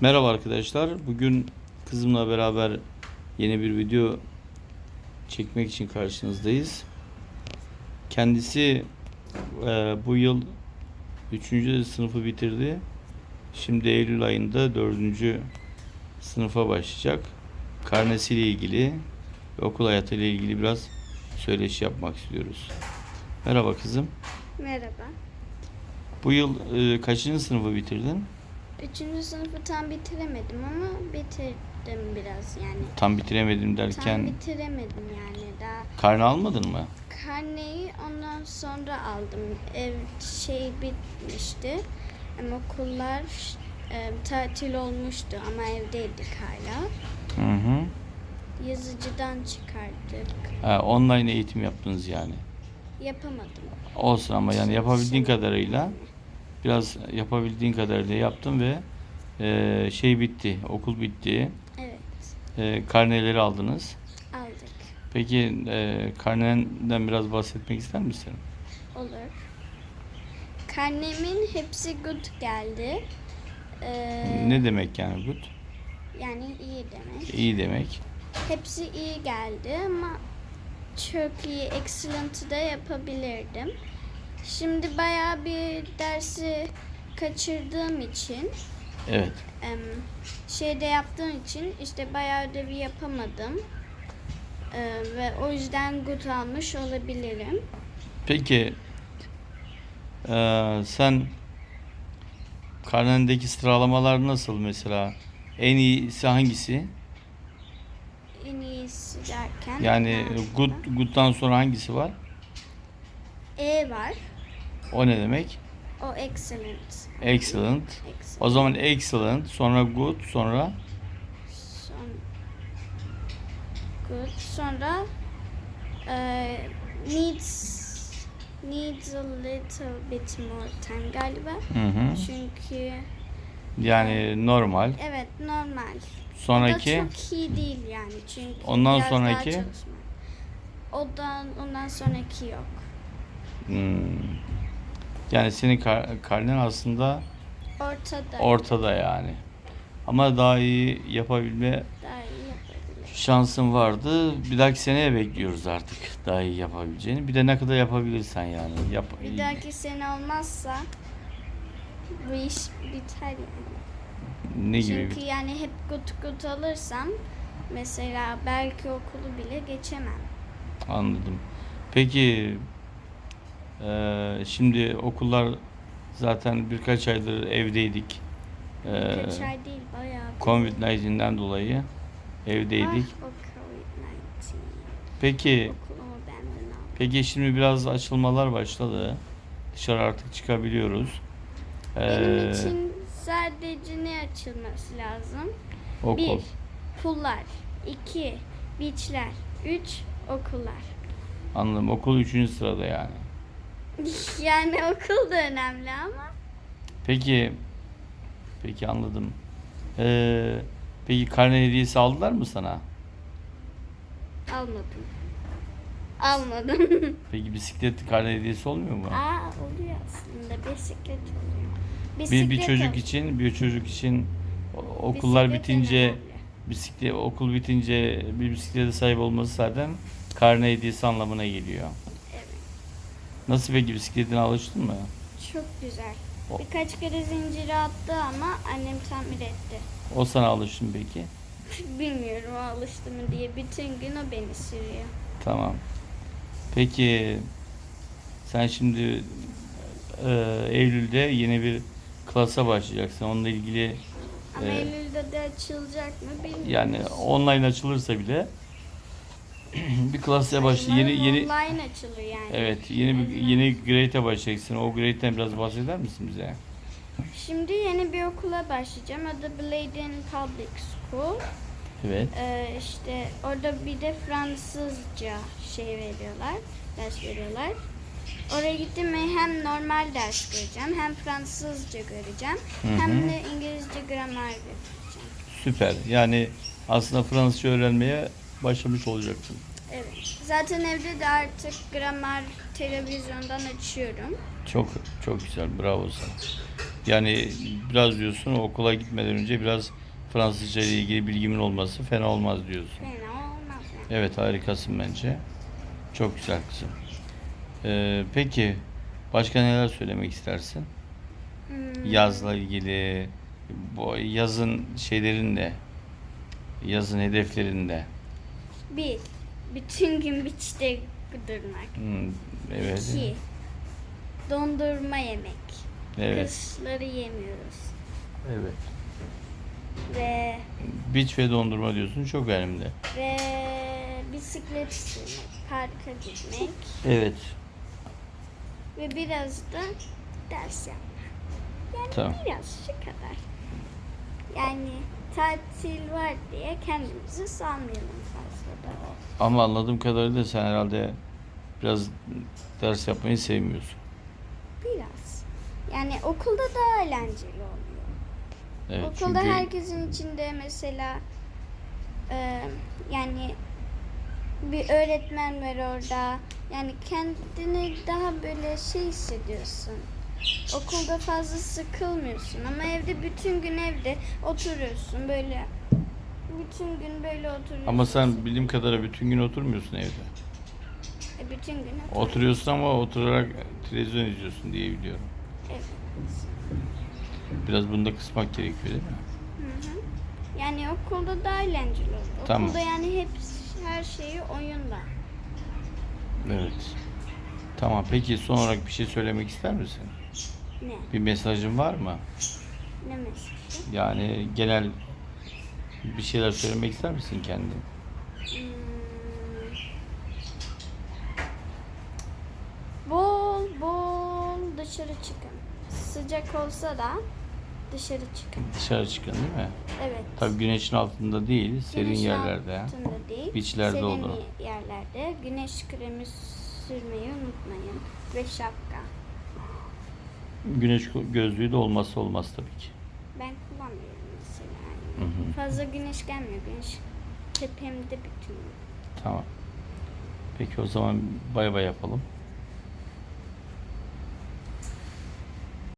Merhaba arkadaşlar. Bugün kızımla beraber yeni bir video çekmek için karşınızdayız. Kendisi e, bu yıl 3. sınıfı bitirdi. Şimdi Eylül ayında 4. sınıfa başlayacak. Karnesiyle ilgili ve okul hayatıyla ilgili biraz söyleşi yapmak istiyoruz. Merhaba kızım. Merhaba. Bu yıl e, kaçıncı sınıfı bitirdin? Üçüncü sınıfı tam bitiremedim ama bitirdim biraz yani. Tam bitiremedim Tam derken bitiremedim yani daha. karne almadın mı? Karneyi ondan sonra aldım. Ev şey bitmişti. Ama okullar e, tatil olmuştu ama evdeydik hala. Hı hı. Yazıcıdan çıkardık. Ha, online eğitim yaptınız yani. Yapamadım. Olsun ama yani yapabildiğin kadarıyla biraz yapabildiğin kadarıyla yaptım ve e, şey bitti, okul bitti. Evet E, karneleri aldınız. aldık. Peki e, karnenden biraz bahsetmek ister misin? Olur. Karnemin hepsi good geldi. Ee, Ne demek yani good? Yani iyi demek. İyi demek. Hepsi iyi geldi ama çok iyi, excellent'ı da yapabilirdim. Şimdi bayağı bir dersi kaçırdığım için, Evet. em, şeyde yaptığım için işte bayağı ödevi yapamadım. Ee, ve o yüzden good almış olabilirim. Peki e, sen karnendeki sıralamalar nasıl mesela? En iyisi hangisi? En iyisi derken... Yani good good'dan sonra hangisi var? E var. O ne demek? O excellent. Excellent. Excellent. O zaman excellent, sonra good, sonra Son, good. Sonra e, needs needs a little bit more time galiba. hı hı. Çünkü yani normal. evet normal. Sonraki O da çok iyi değil yani çünkü Ondan biraz daha sonraki? çalışma. Ondan ondan sonraki yok. hmm, yani senin kar- karnen aslında Ortada ortada yani. Ama daha iyi yapabilme daha iyi yapabilir. şansın vardı. Bir dahaki seneye bekliyoruz artık daha iyi yapabileceğini. Bir de ne kadar yapabilirsen yani. Yap Bir dahaki sene olmazsa bu iş biter yani. ne gibi? Çünkü yani hep gut gut alırsam mesela belki okulu bile geçemem. Anladım. Peki eee, şimdi okullar zaten birkaç aydır evdeydik. Birkaç ay değil bayağı. bir- Covid-19'den dolayı evdeydik. Ah, o Covid-19. Peki Okulumu benden aldı. peki şimdi biraz açılmalar başladı. Dışarı artık çıkabiliyoruz. Benim Eee, için sadece ne açılması lazım? okul. Bir, pullar. iki beachler. Üç, okullar. Anladım. Okul 3. sırada yani. yani okul da önemli ama Peki peki anladım. Eee, peki karne hediyesi aldılar mı sana? almadım. Almadım. Peki bisiklet karne hediyesi olmuyor mu? Aa oluyor aslında bisiklet oluyor. Bir, Bisiklet bir çocuk al- için bir çocuk için o- okullar bisiklet bitince önemli. bisiklet okul bitince bir bisiklete sahip olması zaten karne hediyesi anlamına geliyor. Nasıl peki bisikletine alıştın mı? Çok güzel. O- Birkaç kere zinciri attı ama annem tamir etti. O sana alıştın peki? Bilmiyorum o alıştı mı diye. Bütün gün o beni sürüyor. Tamam. Peki sen şimdi e, Eylül'de yeni bir klasa başlayacaksın. Onunla ilgili Ama e, Eylül'de de açılacak mı bilmiyorum. yani online açılırsa bile bir klasa başla yeni yeni Online açılır yani. evet yeni bir yeni grade'e başlayacaksın. O grade'den biraz bahseder misin bize? Şimdi yeni bir okula başlayacağım. Adı Bladen Public School. Evet. Ee, işte orada bir de Fransızca şey veriyorlar, ders veriyorlar. Oraya gittim mi hem normal ders göreceğim, hem Fransızca göreceğim, Hı hem hı. de İngilizce gramer göreceğim. Süper. Yani aslında Fransızca öğrenmeye başlamış olacaksın. Evet. Zaten evde de artık gramer televizyondan açıyorum. Çok çok güzel. Bravo sana. Yani biraz diyorsun okula gitmeden önce biraz Fransızca ile ilgili bilgimin olması fena olmaz diyorsun. Fena olmaz yani. Evet harikasın bence. Çok güzel kızım. Ee, peki başka neler söylemek istersin? Hmm, Yazla ilgili bu yazın şeylerin de yazın hedeflerin de. Bir, bütün gün beach'te durmak. Hmm, evet. İki, dondurma yemek. Evet. Kışları yemiyoruz. Evet. Ve Beach ve dondurma diyorsun çok önemli. ve bisiklet sürmek, parka gitmek Evet. ve biraz da ders yapmak. Yani Tamam. biraz şu kadar. Yani tatil var diye kendimizi salmayalım fazla da. Ama anladığım kadarıyla sen herhalde biraz ders yapmayı sevmiyorsun. Biraz. Yani okulda daha eğlenceli oluyor. Evet, Okulda çünkü herkesin içinde mesela e, yani bir öğretmen var orada. Yani kendini daha böyle şey hissediyorsun. Okulda fazla sıkılmıyorsun ama evde bütün gün evde oturuyorsun böyle bütün gün böyle oturuyorsun. ama sen bildiğim kadarıyla bütün gün oturmuyorsun evde. E, bütün gün oturuyorsun. Oturuyorsun ama oturarak televizyon izliyorsun diye biliyorum. Evet. Biraz bunu da kısmak gerekiyor değil mi? Hı hı. Yani okulda daha eğlenceli oluyor. Tamam. Okulda yani hep her şeyi oyunla. Evet. Tamam peki son olarak bir şey söylemek ister misin? Ne? Bir mesajın var mı? Ne mesajı? Yani genel bir şeyler söylemek ister misin kendin? Hmm. Bol bol dışarı çıkın. Sıcak olsa da dışarı çıkın. Dışarı çıkın değil mi? Evet. Tabii güneşin altında değil, serin Güneşin yerlerde. altında değil. Beachlerde serin olur. yerlerde güneş kremi sürmeyi unutmayın. Ve şapka. Güneş gözlüğü de olmazsa olmaz tabii ki. Ben kullanmıyorum mesela. Hı hı. Fazla güneş gelmiyor. Güneş tepemde bütün. Tamam. Peki o zaman bay bay yapalım.